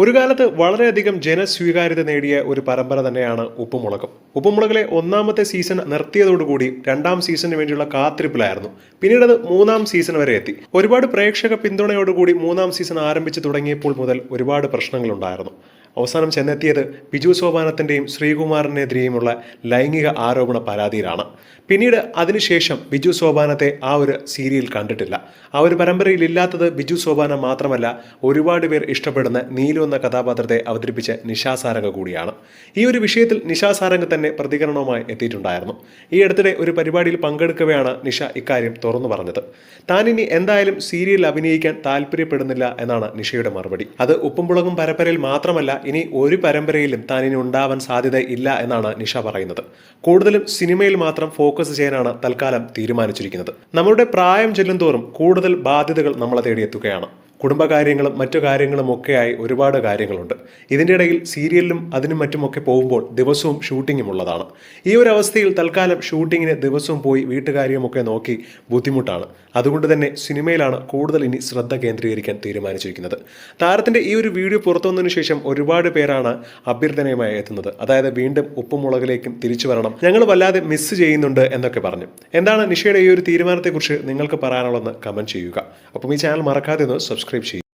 ഒരു കാലത്ത് വളരെയധികം ജനസ്വീകാര്യത നേടിയ ഒരു പരമ്പര തന്നെയാണ് ഉപ്പുമുളകം. ഉപ്പുമുളകിലെ ഒന്നാമത്തെ സീസൺ നിർത്തിയതോടുകൂടി രണ്ടാം സീസണിന് വേണ്ടിയുള്ള കാത്തിരിപ്പിലായിരുന്നു. പിന്നീട് അത് മൂന്നാം സീസൺ വരെ എത്തി. ഒരുപാട് പ്രേക്ഷക പിന്തുണയോടുകൂടി മൂന്നാം സീസൺ ആരംഭിച്ചു തുടങ്ങിയപ്പോൾ മുതൽ ഒരുപാട് പ്രശ്നങ്ങളുണ്ടായിരുന്നു. അവസാനം ചെന്നെത്തിയത് ബിജു സോപാനത്തിന്റെയും ശ്രീകുമാറിനെതിരെയുമുള്ള ലൈംഗിക ആരോപണ പരാതിയിലാണ്. പിന്നീട് അതിനുശേഷം ബിജു സോപാനത്തെ ആ ഒരു സീരിയൽ കണ്ടിട്ടില്ല. ആ ഒരു പരമ്പരയിൽ ഇല്ലാത്തത് ബിജു സോപാനം മാത്രമല്ല ഒരുപാട് പേർ ഇഷ്ടപ്പെടുന്ന നീലു എന്ന കഥാപാത്രത്തെ അവതരിപ്പിച്ച നിശാസാരംഗ കൂടിയാണ്. ഈ ഒരു വിഷയത്തിൽ നിശാസാരംഗ തന്നെ പ്രതികരണവുമായി എത്തിയിട്ടുണ്ടായിരുന്നു. ഈ അടുത്തിടെ ഒരു പരിപാടിയിൽ പങ്കെടുക്കവെയാണ് നിഷ ഇക്കാര്യം തുറന്നു പറഞ്ഞത്. താനിനി എന്തായാലും സീരിയലിൽ അഭിനയിക്കാൻ താല്പര്യപ്പെടുന്നില്ല എന്നാണ് നിഷയുടെ മറുപടി. അത് ഉപ്പുംപുളകും പരമ്പരയിൽ മാത്രമല്ല ഇനി ഒരു പരമ്പരയിലും താൻ ഇനി ഉണ്ടാവാൻ സാധ്യത ഇല്ല എന്നാണ് നിഷ പറയുന്നത്. കൂടുതലും സിനിമയിൽ മാത്രം ഫോക്കസ് ചെയ്യാനാണ് തൽക്കാലം തീരുമാനിച്ചിരിക്കുന്നത്. നമ്മുടെ പ്രായം ചെല്ലുന്തോറും കൂടുതൽ ബാധ്യതകൾ നമ്മളെ തേടിയെത്തുകയാണ്. കുടുംബകാര്യങ്ങളും മറ്റു കാര്യങ്ങളും ഒക്കെയായി ഒരുപാട് കാര്യങ്ങളുണ്ട്. ഇതിന്റെ ഇടയിൽ സീരിയലിലും അതിനും മറ്റുമൊക്കെ പോകുമ്പോൾ ദിവസവും ഷൂട്ടിങ്ങും ഉള്ളതാണ്. ഈ ഒരു അവസ്ഥയിൽ തൽക്കാലം ഷൂട്ടിങ്ങിന് ദിവസവും പോയി വീട്ടുകാര്യമൊക്കെ നോക്കി ബുദ്ധിമുട്ടാണ്. അതുകൊണ്ട് തന്നെ സിനിമയിലാണ് കൂടുതൽ ഇനി ശ്രദ്ധ കേന്ദ്രീകരിക്കാൻ തീരുമാനിച്ചിരിക്കുന്നത്. താരത്തിന്റെ ഈ ഒരു വീഡിയോ പുറത്തു വന്നതിന് ശേഷം ഒരുപാട് പേരാണ് അഭ്യർത്ഥനയുമായി എത്തുന്നത്. അതായത് വീണ്ടും ഉപ്പുമുളകിലേക്കും തിരിച്ചു വരണം. ഞങ്ങൾ വല്ലാതെ മിസ് ചെയ്യുന്നുണ്ട് എന്നൊക്കെ പറഞ്ഞു. എന്താണ് നിഷയുടെ ഈ ഒരു തീരുമാനത്തെക്കുറിച്ച് നിങ്ങൾക്ക് പറയാനുള്ളതെന്ന് കമന്റ് ചെയ്യുക. അപ്പം ഈ ചാനൽ മറക്കാതെ ഒന്ന് സബ്സ്ക്രൈബ് ചെയ്യുക